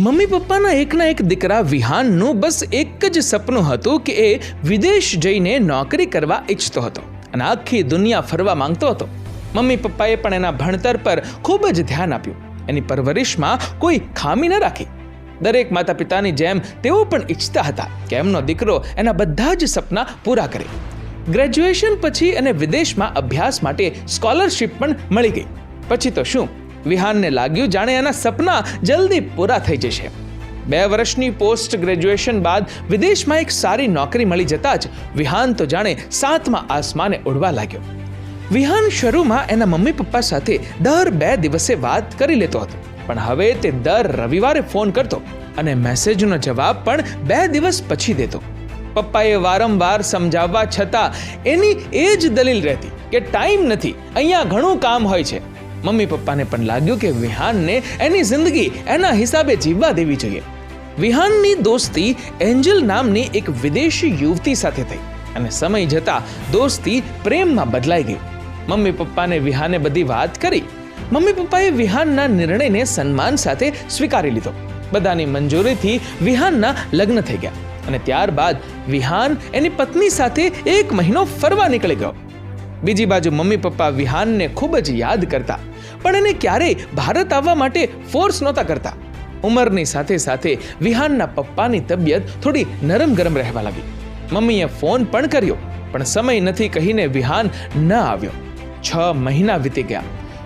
Mummy પપ્પાના એકના એક દીકરા વિહાનનું બસ એક જ સપનું હતું કે એ વિદેશ જઈને નોકરી કરવા ઈચ્છતો હતો અને આખી દુનિયા ફરવા માંગતો હતો. મમ્મી પપ્પાએ પણ એના ભણતર પર ખૂબ જ ધ્યાન આપ્યું. એની પરવરિશમાં કોઈ ખામી ન રાખી. દરેક માતા પિતાની જેમ તેઓ પણ ઈચ્છતા હતા કે એમનો દીકરો એના બધા જ સપના પૂરા કરે. ગ્રેજ્યુએશન પછી એને વિદેશમાં અભ્યાસ માટે સ્કોલરશિપ પણ મળી ગઈ. પછી તો શું? વિહાનને લાગ્યું જાણે એના સપના જલ્દી પૂરા થઈ જશે. બે વર્ષની પોસ્ટ ગ્રેજ્યુએશન બાદ વિદેશમાં એક સારી નોકરી મળી જતાં જ વિહાન તો જાણે સાતમા આસમાને ઉડવા લાગ્યો. વિહાન શરૂમાં એના મમ્મી પપ્પા સાથે દર બે દિવસે વાત કરી લેતો હતો, પણ હવે તે દર રવિવારે ફોન કરતો અને મેસેજનો જવાબ પણ બે દિવસ પછી દેતો. પપ્પાએ વારંવાર સમજાવવા છતાં એની એ જ દલીલ રહેતી કે ટાઈમ નથી, અહીંયા ઘણું કામ હોય છે. મમ્મી પપ્પાને પણ લાગ્યું કે વિહાનને એની જિંદગી એના હિસાબે જીવવા દેવી જોઈએ. વિહાનની દોસ્તી એન્જલ નામની એક વિદેશી યુવતી સાથે થઈ અને સમય જતાં દોસ્તી પ્રેમમાં બદલાઈ ગઈ. મમ્મી પપ્પાને વિહાને બધી વાત કરી. મમ્મી પપ્પાએ વિહાનના નિર્ણયને સન્માન સાથે સ્વીકારી લીધો. બધાની મંજૂરીથી વિહાનના લગ્ન થઈ ગયા અને ત્યારબાદ વિહાન એની પત્ની સાથે એક મહિનો ફરવા નીકળી ગયો. બીજી બાજુ મમ્મી પપ્પા વિહાનને ખૂબ જ યાદ કરતા. પણ એને ક્યારેય ભારત આવવા માટે ફોર્સ નહોતા કરતા. ઉંમરની સાથે સાથે વિહાનના પપ્પાની તબિયત થોડી નરમ ગરમ રહેવા લાગી. મમ્મીએ ફોન પણ કર્યો, પણ સમય નથી કહીને વિહાન ન આવ્યો. છ મહિના વીતી ગયા.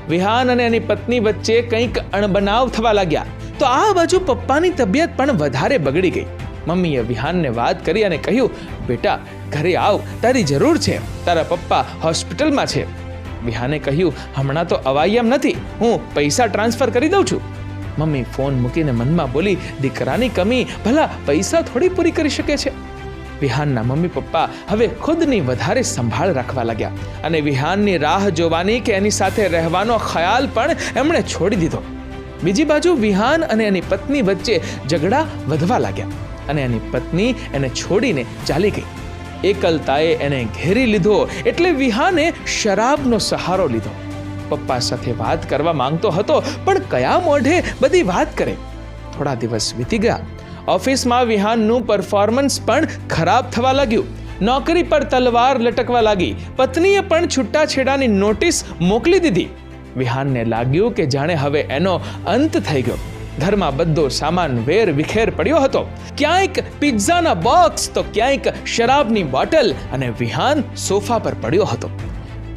વિહાન અને એની પત્ની વચ્ચે કંઈક અણબનાવ થવા લાગ્યા. તો આ બાજુ પપ્પાની તબિયત પણ વધારે બગડી ગઈ. મમ્મીએ વિહાનને વાત કરી અને કહ્યું, બેટા, ઘરે આવ, તારી જરૂર છે. તારા પપ્પા હોસ્પિટલમાં છે. વિહાને કહ્યું, હમણાં તો અવાય એમ નથી. હું પૈસા ટ્રાન્સફર કરી દઉં છું. મમ્મી ફોન મૂકીને મનમાં બોલી, દીકરાની કમી ભલા પૈસા થોડી પૂરી કરી શકે છે. વિહાનના મમ્મી પપ્પા હવે ખુદની વધારે સંભાળ રાખવા લાગ્યા અને વિહાનની રાહ જોવાની કે એની સાથે રહેવાનો ખ્યાલ પણ એમણે છોડી દીધો. બીજી બાજુ વિહાન અને એની પત્ની વચ્ચે ઝઘડા વધવા લાગ્યા. અને એની પત્ની એને છોડીને ચાલી ગઈ. એકલતાએ એને ઘેરી લીધો એટલે વિહાને શરાબનો સહારો લીધો. પપ્પા સાથે વાત કરવા માંગતો હતો, પણ કયા મોઢે બધી વાત કરે? થોડા દિવસ વીતી ગયા. ઓફિસમાં વિહાનનું પરફોર્મન્સ પણ ખરાબ થવા લાગ્યું. નોકરી પર તલવાર લટકવા લાગી. પત્નીએ પણ છૂટાછેડાની નોટિસ મોકલી દીધી. વિહાનને લાગ્યું કે જાણે હવે એનો અંત થઈ ગયો. ઘરમાં બધો સામાન, વેર, વિખેર પડ્યો હતો. ક્યાંક પિઝાના બોક્સ તો ક્યાંક શરાબની બોટલ અને વિહાન સોફા પર પડ્યો હતો.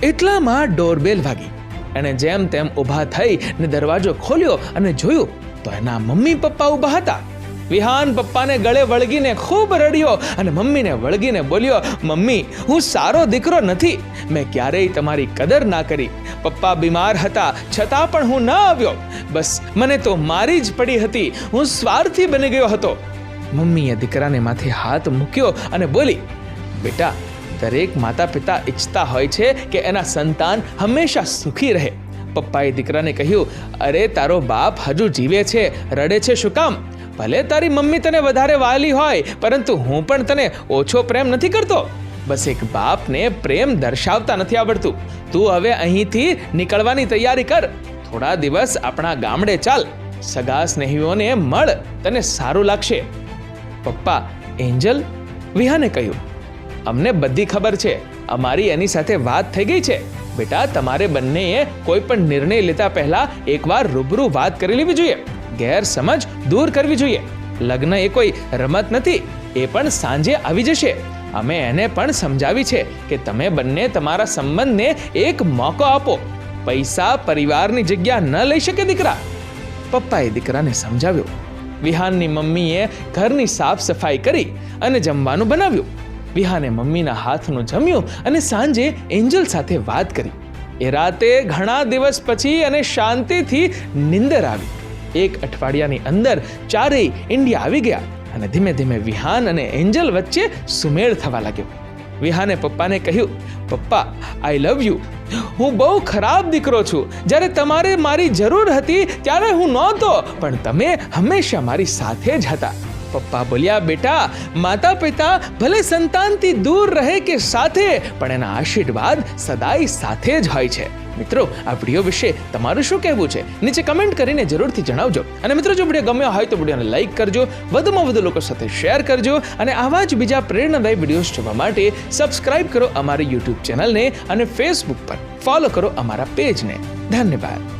એટલામાં ડોરબેલ વાગી. એણે જેમ તેમ ઊભા થઈ ને દરવાજો ખોલ્યો અને જોયું તો એના મમ્મી પપ્પા ઊભા હતા. વિહાન પપ્પાને ગળે વળગીને ખૂબ રડ્યો અને મમ્મીને વળગીને બોલ્યો, મમ્મી, હું સારો દીકરો નથી. મેં ક્યારેય તમારી કદર ના કરી. પપ્પા બીમાર હતા, છતાં પણ હું ન આવ્યો. બસ, મને તો મારી જ પડી હતી. હું સ્વાર્થી બની ગયો હતો. મમ્મીએ દીકરાને માથે હાથ મૂક્યો અને બોલી, બેટા, દરેક માતા પિતા ઈચ્છતા હોય છે કે એના સંતાન હંમેશા સુખી રહે. પપ્પાએ દીકરાને કહ્યું, અરે, તારો બાપ હજુ જીવે છે, રડે છે, શું કામ? ભલે તારી મમ્મી તને વધારે વાલી હોય, પરંતુ હું પણ તને ઓછો પ્રેમ નથી કરતો. બસ એક બાપને પ્રેમ દર્શાવતા નથી આવડતું. તું હવે અહીંથી નીકળવાની તૈયારી કર. થોડા દિવસ આપણા ગામડે ચાલ. સગા સ્નેહીઓને મળ. તને સારું લાગશે. પપ્પા એન્જલ વિહાને કહ્યું. અમને બધી ખબર છે. અમારી એની સાથે વાત થઈ ગઈ છે. બેટા, તમારે બંનેએ કોઈ પણ નિર્ણય લેતા પહેલા એકવાર રૂબરૂ વાત કરી લેવી જોઈએ. ગેરસમજ દૂર કરવી જોઈએ. લગ્ન એ કોઈ રમત નથી, એ પણ સાંજે આવી જશે. અમે એને પણ સમજાવી છે કે તમે બંને તમારા સંબંધને એક મોકો આપો. પૈસા પરિવારની જગ્યા ન લઈ શકે દીકરા. પપ્પાએ દીકરાને સમજાવ્યો. વિહાનની મમ્મીએ ઘરની સાફ સફાઈ કરી અને જમવાનું બનાવ્યું. વિહાને મમ્મીના હાથનું જમ્યું અને સાંજે એન્જલ સાથે વાત કરી. એ રાતે ઘણા દિવસ પછી અને શાંતિથી નિંદર આવી. એક અઠવાડિયાની અંદર ચારેય ઇન્ડિયા આવી ગયા અને ધીમે ધીમે વિહાન અને એન્જલ વચ્ચે સુમેળ થવા લાગ્યો. વિહાને પપ્પાને કહ્યું, પપ્પા આઈ લવ યુ હું બહુ ખરાબ દીકરો છું. જ્યારે તમારે મારી જરૂર હતી ત્યારે હું નહોતો, પણ તમે હંમેશા મારી સાથે જ હતા. પપ્પા બોલ્યા, બેટા માતા પિતા ભલે સંતાનથી દૂર રહે કે સાથે, પણ એના આશીર્વાદ સદાય સાથે જ હોય છે. મિત્રો, આ વીડિયો વિશે તમારું શું કહેવું છે? નીચે કમેન્ટ કરીને જરૂરથી જણાવજો. અને મિત્રો, જો વીડિયો ગમ્યો હોય તો વિડીયોને લાઈક કરજો, વધુમાં વધુ લોકો સાથે શેર કરજો, અને આવા જ બીજા પ્રેરણાદાયી વિડીયોઝ જોવા માટે સબસ્ક્રાઇબ કરો અમારી યુટ્યુબ ચેનલને અને ફેસબુક પર. ફોલો કરો અમારા પેજને ધન્યવાદ.